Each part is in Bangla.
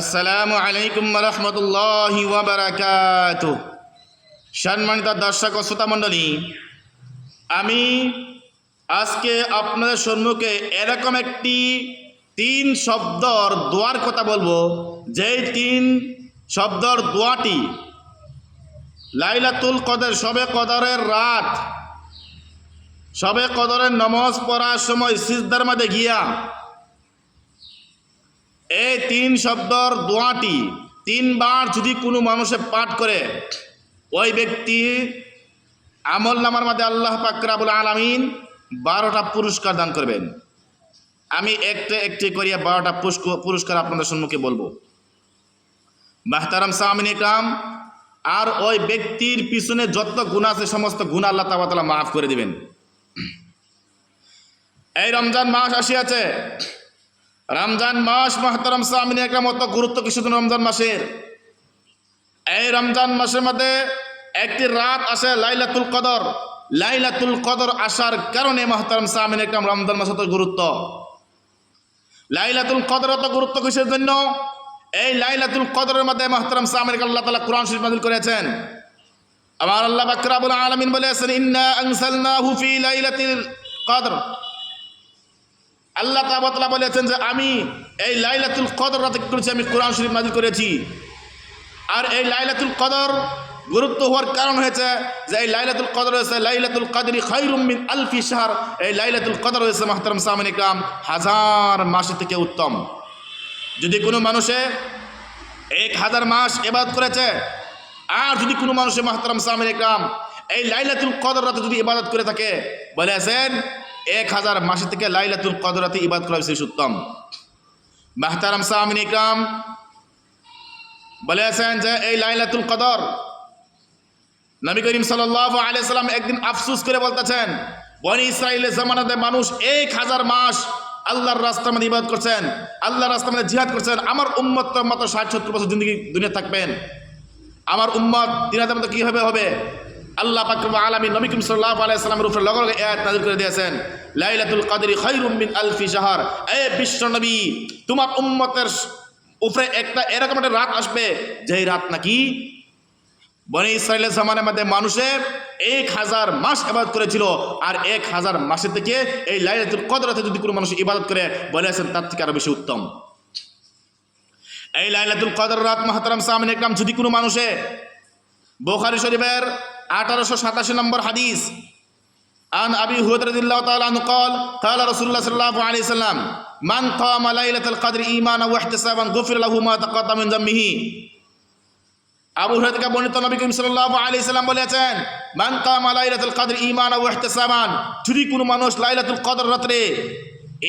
আসসালামু আলাইকুম রহমতুল্লাহি ওয়াবারাকাত সম্মানিত দর্শক ও শ্রোতা মণ্ডলী, আমি আজকে আপনাদের সম্মুখে এরকম একটি তিন শব্দর দোয়ার কথা বলব। যেই তিন শব্দর দোয়াটি লাইলাতুল কদর, সবে কদরের রাত, সবে কদরের নমাজ পড়ার সময় সিজদার মাঝে গিয়া এই তিন শব্দর দোয়াটি তিনবার যদি কোনো মানুষে পাঠ করে, ওই ব্যক্তি আমল নামার মধ্যে আল্লাহ পাকরাবুল আলমিন বারোটা পুরস্কার দান করবেন। আমি একটা একটি করিয়া বারোটা পুরস্কার আপনাদের সম্মুখে বলব। মাহতারাম সামিন ইকরাম আর ওই ব্যক্তির পিছনে যত গুণা আছে, সমস্ত গুণা আল্লাহ তালা মাফ করে দিবেন। এই রমজান মাস আসিয়াছে। রমজান মাস মাহতারাম সামিন একরাম অত গুরুত্ব কিছু রমজান মাসের। এই রমজান মাসের মধ্যে একটি রাত আসে লাইলাতুল কদর। লাইলাতুল কদর আসার কারণে মাহতারাম সামিন একরাম রমজান মাস অত গুরুত্ব। লাইলাতুল কদর অত গুরুত্ব কিসের জন্য? এই লাইলাতুল কদরের মধ্যে মাহতারাম সামিন আল্লাহ তালা কোরআন শরীফ নাজিল করেছেন। আমার আল্লাহ বাকরাবুল আলমিন বলেছেন, ইন্না আনসালনাহু ফি লাইলাতিল কদর। আল্লাহ তাবাতলা বলেছেন যে আমি এই লাইলাতুল কদর রাতে করেছি? আমি কোরআন শরীফ নাজিল করেছি। আর এই লাইলাতুল কদর গুরুত্ব হওয়ার কারণ হয়েছে যে এই লাইলাতুল কদর হয়েছে, লাইলাতুল কদরি খৈরুম মিন আলফি শাহর। এই লাইলাতুল কদর হয়েছে মাহতারাম সামিন ইকরাম, হাজার মাস থেকে উত্তম। যদি কোনো মানুষে এক হাজার মাস এবাদ করেছে, আর যদি কোনো মানুষে মাহতারাম সামিন ইকরাম এই লাইলাতুল কদর রাতে যদি ইবাদত করে থাকে, বলেছেন এক হাজার মাসের থেকে লাইলাতুল কদর রাতে ইবাদত করা বিশেষ উত্তম মাহতারাম সামিন ইকরাম বলেছেন যে এই লাইলাতুল কদর নবী করিম সাল্লাহ আলিয়াল্লাম একদিন আফসুস করে বলতেছেন, বনি ইসরায়েলের জামানাতে মানুষ এক হাজার মাস আল্লাহর রাস্তার মধ্যে ইবাদত করছেন, আল্লাহর রাস্তার মধ্যে জিহাদ করছেন, আমার উম্মত মাত্র ষাট, সত্তর বছর জিন্দগি দুনিয়া থাকবেন। আমার উম্মত দিনাতের মতো কীভাবে হবে? আল্লাহ পাকরম আলমী নবী করিম সাল্লাহ আলাইসালামের উপরে লগ এয়াত নাজিল করে দিয়েছেন, লাইলাতুল কাদরি খৈরুম মিন আলফি শাহর। এ বিশ্ব নবী, তোমার উম্মতের উপরে একটা এরকম একটা রাত আসবে, যেই রাত নাকি বনি ইসরায়েলের জামানের মধ্যে মানুষের এক হাজার মাস ইবাদত করেছিল, আর এক হাজার মাসের থেকে এই লাইলাতুল কদরাতে যদি কোনো মানুষ ইবাদত করে বলেছেন তার থেকে আরও বেশি উত্তম। এই লাইলাতুল কদর রাত মাহতারাম সামিন একরাম, যদি কোনো মানুষে বোখারি শরীফের আঠারোশো সাতাশি নম্বর হাদিস عن أبي هريرة رضي الله تعالى عنه قال قال رسول الله صلى الله عليه وسلم من قام ليلة القدر إيمانا واحتسابا غفر له ما تقدم من ذنبه আবু হুরায়রা থেকে বর্ণিত নবী করিম সাল্লাল্লাহু আলাইহি সাল্লাম বলেছেন মান কামা লাইলাতুল কদর ঈমানা ওয়া ইহতিসাবান যদি কোনো মানুষ লাইলাতুল কদর রাতে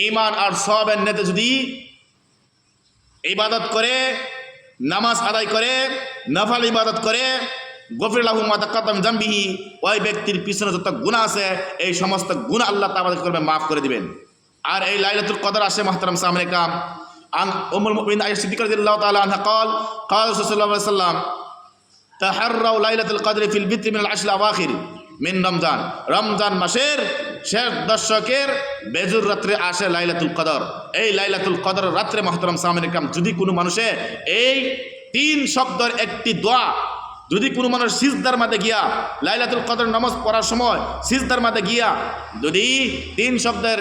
ঈমান আর সওয়াবের নেতে যদি ইবাদত করে নামাজ আদায় করে নফল ইবাদত করে গফির লাহু মা তাকাদ্দাম জামবিহি ওই ব্যক্তির পিছনে যত গুনাহ আছে এই সমস্ত গুনাহ আল্লাহ তাআলা করবে মাফ করে দিবেন আর এই লাইলাতুল কদর আসে মুহতারাম সামনে কাম عن أم المؤمنين عائشة الصديقة رضي الله تعالى عنها قال قال رسول الله صلى الله عليه وسلم تحروا ليلة القدر في البتر من العشر الأواخر من رمضان রমজান মাসের শেষ দশকের বেজুর রাত্রে আসে লাইলাতুল কদর এই লাইলাতুল কদর রাত্রে মহতরম সামিন ইকরাম যদি কোনো মানুষে এই তিন শব্দের একটি দোয়া যদি কোনো মানুষ সিজদার মাঝে গিয়া লাইলাতুল কদর নামাজ পড়ার সময় সিজদার মাঝে গিয়া যদি তিন শব্দের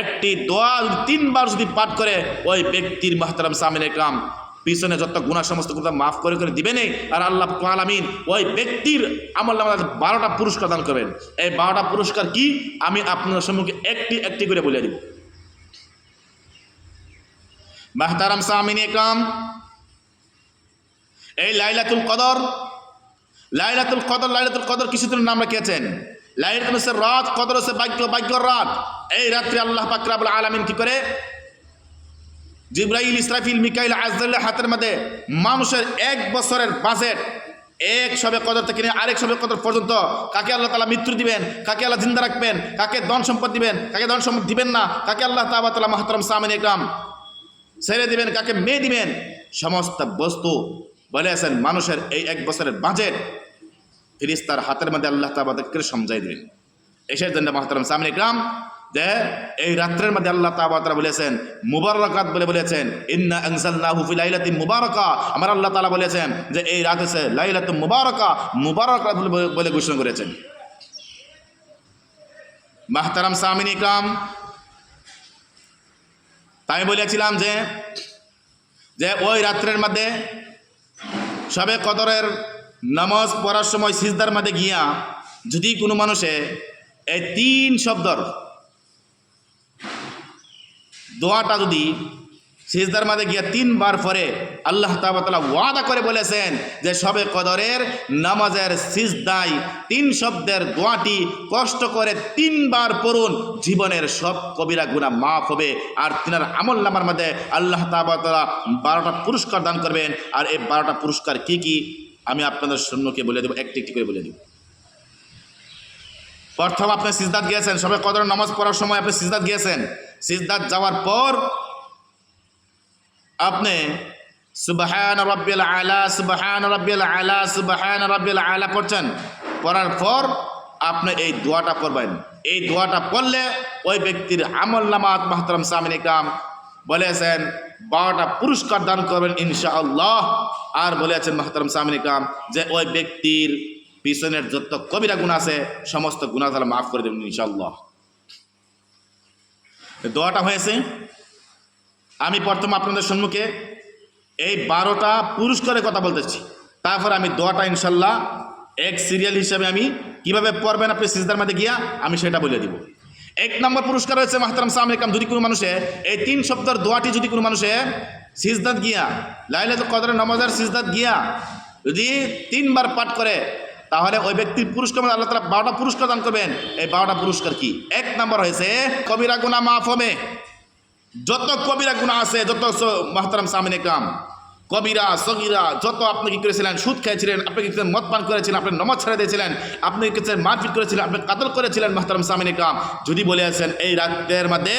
একটি দোয়া তিনবার যদি পাঠ করে, ওই ব্যক্তির মাহতারাম সামিন একরাম পিছনে যত গুণা সমস্ত গুণা মাফ করে করে দিবেনই আর আল্লাহ আলামিন ওই ব্যক্তির আমল নামাজ বারোটা পুরস্কার দান করবেন। এই বারোটা পুরস্কার কি? আমি আপনার সম্মুখে একটি একটি করে বলে দিব। মাহতারাম সামিন একরাম এই লাইলাতুল কদর লাইলাতুল কদর লাইলাতুল কদর কিছুদিন নাম রেখেছেন। লাইলাতুল হচ্ছে রাত, কদর হচ্ছে ভাগ্য, ভাগ্যর রাত। এই রাত্রে আল্লাহ পাকরাবুল আলামিন কি করে? জিব্রাইল, ইসরাফিল, মিকাইল আজদুল্লাহ হাতের মধ্যে মানুষের এক বছরের বাজেট এক সবে কদর থেকে নিয়ে আরেক সবে কদর পর্যন্ত কাকে আল্লাহ তালা মৃত্যু দিবেন, কাকে আল্লাহ জিন্দা রাখবেন, কাকে ধন সম্পদ দিবেন, কাকে ধন সম্পদ দিবেন না, কাকে আল্লাহ তালা মাহতরম সামিন ইকরাম ছেড়ে দিবেন, কাকে মেয়ে দিবেন, সমস্ত বস্তু বলেছেন মানুষের এই এক বছরের বাজেট ফিরিস্তার হাতের মধ্যে আল্লাহ তাবাদকে সমঝাই দিবেন। এসের জন্য মাহতারাম সামিন ইকরাম যে এই রাত্রের মধ্যে আল্লাহ তাআলা বলেছেন, মুবারকাত বলে বলেছেন, ইন্না আনজালনাহু ফি আমার আল্লাহ তাআলা বলেছেন যে এই রাত হচ্ছে লাইলাতুন মুবারাকা, মুবারকাত বলে- বলে ঘোষণা করেছেন। মাহতারাম সামিন ইকরাম তাই বলেছিলাম যে যে ওই রাত্রের মধ্যে সবে কদরের নামাজ পড়ার সময় সিজদার মধ্যে গিয়া যদি কোনো মানুষে এই তিন শব্দর দোয়াটা যদি সিজদার মাঝে গিয়া তিনবার পরে আল্লাহ তালা ওয়াদা করে বলেছেন যে সবে কদরের নামাজের সিজদাই তিন শব্দের দোয়াটি কষ্ট করে তিনবার পড়ুন, জীবনের সব কবিরা গুণা মাফ হবে। আর তিনার আমল নামার মধ্যে আল্লাহ তালা বারোটা পুরস্কার দান করবেন। আর এই বারোটা পুরস্কার কি কি? আমি আপনাদের সৈন্যকে বলে দেবো, একটি একটি করে বলে দেবো। প্রথম আপনি সিজদাত গিয়েছেন, সবে কদর নামাজ পড়ার সময় আপনি সিজদাত গিয়েছেন। সিজদাত যাওয়ার পর আপনি সুবহান রব্বিল আলা, সুবহান রব্বিল আলা, সুবহান রব্বিল আলা পড়ছেন পড়ার পর আপনি এই দোয়াটা পড়বেন। এই দোয়াটা পড়লে ওই ব্যক্তির আমল নামাত মাহতারাম সামিন ইকরাম বলেছেন, বারোটা পুরস্কার দান করবেন ইনশাআল্লাহ। আর বলেছেন মাহতারাম সামিন ইকরাম যে ওই ব্যক্তির পিছনের যত কবিরা গুণ আছে, সমস্ত গুণা তাহলে মাফ করে দেবেন ইনশাআল্লাহ। দোয়াটা হয়েছে আমি প্রথম আপনাদের সম্মুখে এই বারোটা পুরস্কারের কথা বলতেছি। তারপর আমি দোয়াটা ইনশাল্লাহ এক সিরিয়াল হিসাবে আমি কীভাবে পড়বেন আপনি সিজদার মধ্যে গিয়া আমি সেটা বলে দিব। এক নম্বর পুরস্কার রয়েছে মাহতারাম সামনে কাম। যদি কোনো মানুষে এই তিন সপ্তাহের দোয়াটি যদি কোনো মানুষে সিজদাত গিয়া, লাইলাতুল কদরের নমাজের সিজদাত গিয়া যদি তিনবার পাঠ করে, তাহলে ওই ব্যক্তির পুরস্কার আল্লাহ তালা বারোটা পুরস্কার দান করবেন। এই বারোটা পুরস্কার কি? এক নম্বর হয়েছে কবিরা গুনা মাফ হবে। যত কবিরা গুণা আছে, যত মাহতারাম সামিন কাম কবিরা, সগিরা, যত আপনি কি করেছিলেন, সুদ খেয়েছিলেন, আপনি কি মদ পান করেছিলেন, আপনি নমজ ছেড়ে দিয়েছিলেন, আপনি কি মারপিট করেছিলেন, আপনি কাতল করেছিলেন, মাহতারাম সামিন কাম যদি বলে আছেন, এই রাতের মধ্যে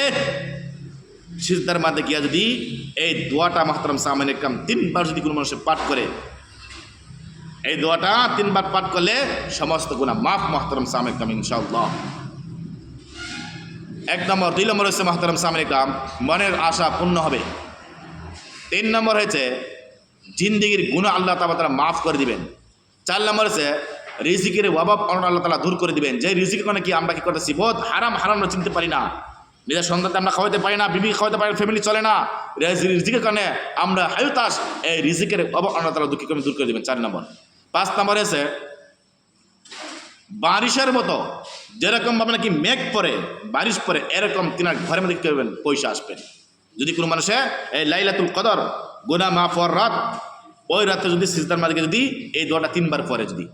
সিজদার মধ্যে গিয়া যদি এই দোয়াটা মাহতারাম সামিন কাম তিনবার যদি কোনো মানুষের পাঠ করে, এই দোয়াটা তিনবার পাঠ করলে সমস্ত গুণা মাফ মাহতারাম সামিন কাম ইনশাআল্লাহ। এক নম্বর, দুই নম্বর হচ্ছে সামনে কাম মনের আশা পূর্ণ হবে। তিন নম্বর হয়েছে জিন্দিগির গুণ আল্লাহ তালা তারা মাফ করে দিবেন। চার নম্বর হচ্ছে রিজিকের অভাব অনট আল্লাহ তালা দূর করে দিবেন। যে রিজিকের কারণে কি? আমরা কি করতেছি? বহুত হারাম হারাম চিনতে পারি না। নিজের সন্তানকে আমরা খাওয়াতে পারি না, বিবি খাওয়াতে পারি ফ্যামিলি চলে না। রিজি- রিজিকের কারণে আমরা হায়ুতাস এই রিজিকের অভাব আল্লাহ তালা দুঃখী দূর করে দিবেন। চার নম্বর। পাঁচ নম্বর হচ্ছে বারিশের মতো, যেরকম ভাবে নাকি মেঘ পরে বারিশ পরে এরকম তিনার ঘরের মধ্যে করবেন? পয়সা আসবেন যদি কোনো মানুষে, এই লাইলাতুল কদর গোনা মাফর রাত, ওই রাতে যদি সিজদার মালিকে যদি এই দোয়াটা তিনবার পরে যদি।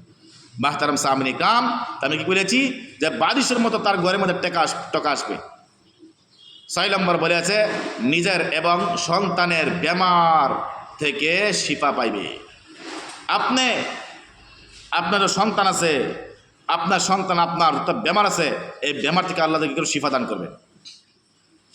মাহতারাম সামনে কাম আমি কি বলেছি? যে বারিশের মতো তার ঘরের মধ্যে টাকা টাকা আসবে। ছয় নম্বর বলে আছে, নিজের এবং সন্তানের বেমার থেকে শিপা পাইবে। আপনি, আপনার সন্তান আছে আপনার সন্তান, আপনার তো বেমার আছে, এই বেমার থেকে আল্লাহ কি করে শিফা দান করবেন।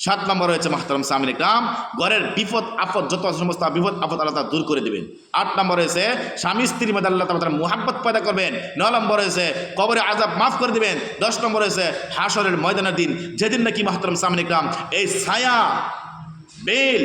সাত নম্বর রয়েছে মাহতারাম সামিন কাম ঘরের বিপদ, আপদ, যত সমস্ত বিপদ, আপদ আল্লাহ দূর করে দিবেন। আট নম্বর রয়েছে, স্বামী স্ত্রীর মধ্যে আল্লাহ তালা মোহাব্বত পয়দা করবেন। ন নম্বর রয়েছে, কবরে আজাব মাফ করে দিবেন। দশ নম্বর রয়েছে হাসরের ময়দানের দিন। যেদিন নাকি মাহতারাম সামিন কাম এই ছায়া, বেল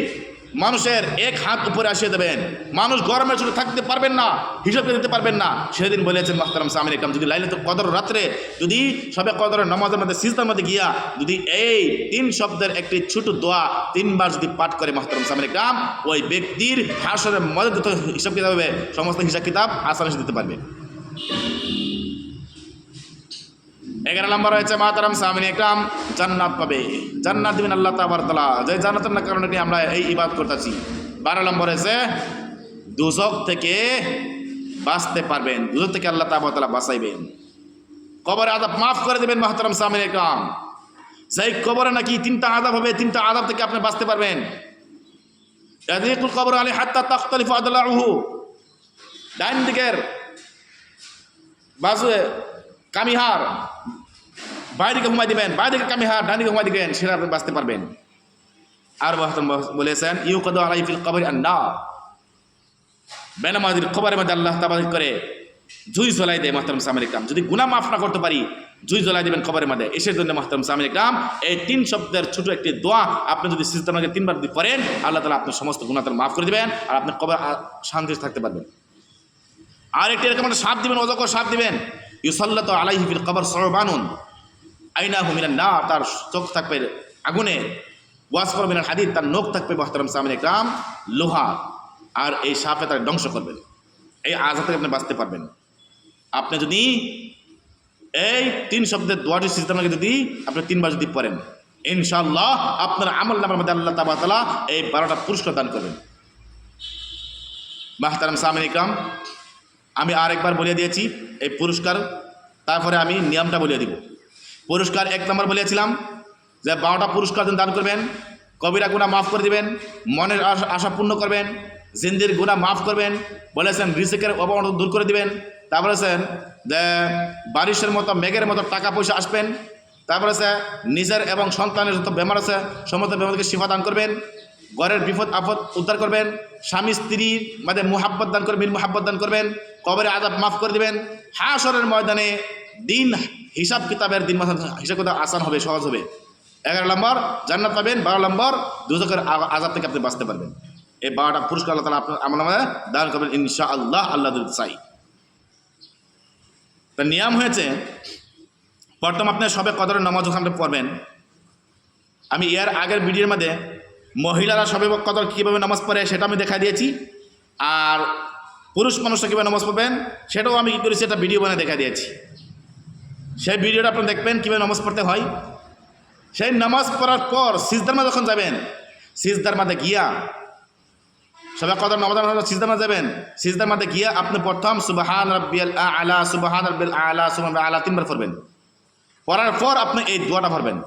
মানুষের এক হাত উপরে আসিয়ে দেবেন। মানুষ গরমের ছোট থাকতে পারবেন না, হিসাব করে দিতে পারবেন না। সেদিন বলেছেন মাহতারাম সামিন ইকরাম যদি লাইলে তো কদর রাত্রে, যদি সবে কদরের নমাজের মধ্যে, সিজদার মধ্যে গিয়া, যদি এই তিন শব্দের একটি ছোট দোয়া তিনবার যদি পাঠ করে মাহতারাম সামিন ইকরাম ওই ব্যক্তির হাসরের মধ্যে হিসাব কিতাব হবে সমস্ত হিসাব কিতাব আসান দিতে পারবে। এগারো নম্বর রয়েছে মাতারাম সামিন একরাম, জান্নাত পাবে। জান্নাত দিবেন আল্লাহ তালা। যে জান্নাতের না কারণে আমরা এই ইবাদ করতেছি। বারো নম্বর হয়েছে, দুজক থেকে বাঁচতে পারবেন। দুজক থেকে আল্লাহ তালা বাঁচাইবেন। কবরে আদাব মাফ করে দেবেন মাহতারাম সামিন একরাম। সেই কবরে নাকি তিনটা আদাব হবে, তিনটা আদাব থেকে আপনি বাঁচতে পারবেন। ইয়াদিকুল কবর আলী হাত্তা তাখতালিফু আদলাহু ডাইন দিকের বাজুয়ে কামিহার বাইরে ঘুমাই দিবেন বাইরে কামিহার ডান দিকে ঘুমাই দিবেন, সেটা আপনি বাঁচতে পারবেন। আর বলেছেন ইউ কদ আলাই ফিল কবর আন্না বেনামাজির খবরের মধ্যে আল্লাহ তাবাদ করে জুই জ্বলাই দেয় মাহতারাম সামিল ইকরাম। যদি গুনা মাফ না করতে পারি, জুই জ্বলাই দেবেন কবরের মধ্যে। এসের জন্য মাহতারাম সামিল ইকরাম, এই তিন শব্দের ছোট একটি দোয়া আপনি যদি সিস্টেমকে তিনবার যদি পড়েন, আল্লাহ তালা আপনার সমস্ত গুণা মাফ করে দেবেন আর আপনি কবর শান্তিতে থাকতে পারবেন। আর একটি এরকম সাপ দিবেন অজকর সাপ দিবেন। ইউসাল্লাত আলাইহি ফিল কবর সরবানুন আইনা হুমিনা না তার চোখ থাকবে আগুনে। ওয়াসফর মিনাল হাদিদ, তার নখ থাকবে মোহতারাম সামিন একরাম, লোহা। আর এই সাপে তার ধ্বংস করবেন। এই আজাদ থেকে আপনি বাঁচতে পারবেন। আপনি যদি এই তিন শব্দের দোয়াটি সিস্টেমকে যদি আপনি তিনবার যদি পড়েন ইনশাল্লাহ আপনার আমল নামের মধ্যে আল্লাহ তাবা তালা এই বারোটা পুরস্কার দান করবেন। মাহতারাম সামিন ইকরাম আমি আরেকবার বলে দিয়েছি, এই পুরস্কার, তারপরে আমি নিয়মটা বলে দিব। পুরস্কার এক নম্বর বলেছিলাম যে বারোটা পুরস্কার যেন দান করবেন, কবিরা গুণা মাফ করে দিবেন, মনের আশা- পূর্ণ করবেন, জিন্দির গুণা মাফ করবেন, বলেছেন রিসিকের অবনতি দূর করে দিবেন, তারপরে বলেছেন যে বারিশের মতো মেঘের মতো টাকা পয়সা আসবেন, তারপরে আছে নিজের এবং সন্তানের যত বেমার আছে, সমস্ত বেমারকে শিফা দান করবেন, ঘরের বিপদ আপদ উদ্ধার করবেন, স্বামী স্ত্রীর মধ্যে মোহাব্বত দান করবেন মোহাব্বত দান করবেন কবরে আজাব মাফ করে দিবেন হাসরের ময়দানে দিন হিসাব কিতাবের দিন মাথা হিসাব কিতাব আসান হবে, সহজ হবে। এগারো নম্বর, জান্নাত পাবেন। বারো নম্বর, দুজকের আজাব থেকে আপনি বাঁচতে পারবেন। এই বারোটা পুরস্কার আল্লাহ তালা আপনার আমার দান করবেন ইনশা আল্লাহ আল্লাহ চাই। তা নিয়ম হয়েছে, প্রথম আপনি সবে কদরের নামাজ আপনি পড়বেন। আমি এর আগের ভিডিওর মধ্যে মহিলারা সবে কদর কীভাবে নামাজ পড়ে সেটা আমি দেখা দিয়েছি। আর পুরুষ মানুষরা কীভাবে নামাজ পড়বেন সেটাও আমি কী করেছি, একটা ভিডিও বানিয়ে দেখা দিয়েছি। সেই ভিডিওটা আপনি দেখবেন কীভাবে নামাজ পড়তে হয়। সেই নামাজ পড়ার পর সিজদার মাঝে যখন যাবেন? সিজদার মাঝে গিয়া। সবাই কদর নামাজ সিজদার মাঝে যাবেন? সিজদার মাঝে গিয়া আপনি প্রথম সুবাহান রব্বিয়াল আলা, সুবাহান রব্বিল আলা সুবাহ আলা তিনবার পড়বেন। পড়ার পর আপনি এই দোয়াটা পড়বেন।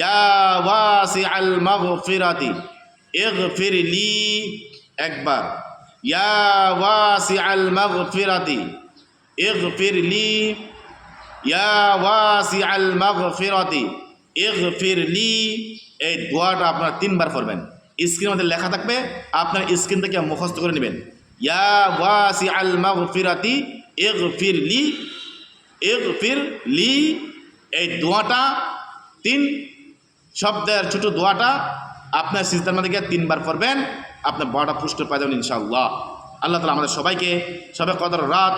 ইয়া ওয়াসি আল মাগফিরাতি, ইগফির লি একবার। ইয়া ওয়াসি আল মাগফিরাতি, ইগফির লি ইয়া ওয়াসি আল মাগফিরাতি, ইগফির লি। এই দোয়াটা আপনার তিনবার করবেন। স্ক্রিনের মধ্যে লেখা থাকবে, আপনার স্ক্রিন থেকে মুখস্থ করে নেবেন। ইয়া ওয়াসি আল মাগফিরাতি, ইগফির লি ইগফির লি। এই দোয়াটা তিন শব্দের ছোট দোয়াটা আপনার সিজদার মধ্যে তিনবার পড়বেন আপনার বড়টা পুষ্ট পাই যাবেন ইনশাআল্লাহ। আল্লাহ তালা আমাদের সবাইকে সবে কদর রাত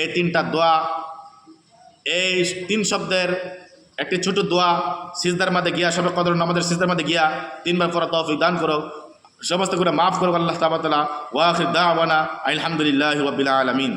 এই তিনটা দোয়া এই তিন শব্দের একটি ছোট দোয়া সিজদার মাধ্যমে গিয়া, সবে কদর নামাজের সিজদার মাধ্যমে গিয়া তিনবার করা তৌফিক দান করো। সমস্ত করে মাফ করো আল্লাহ তাবাতলা ওয়াখির দাওয়ানা আলহামদুলিল্লাহ রবিল আলমিন।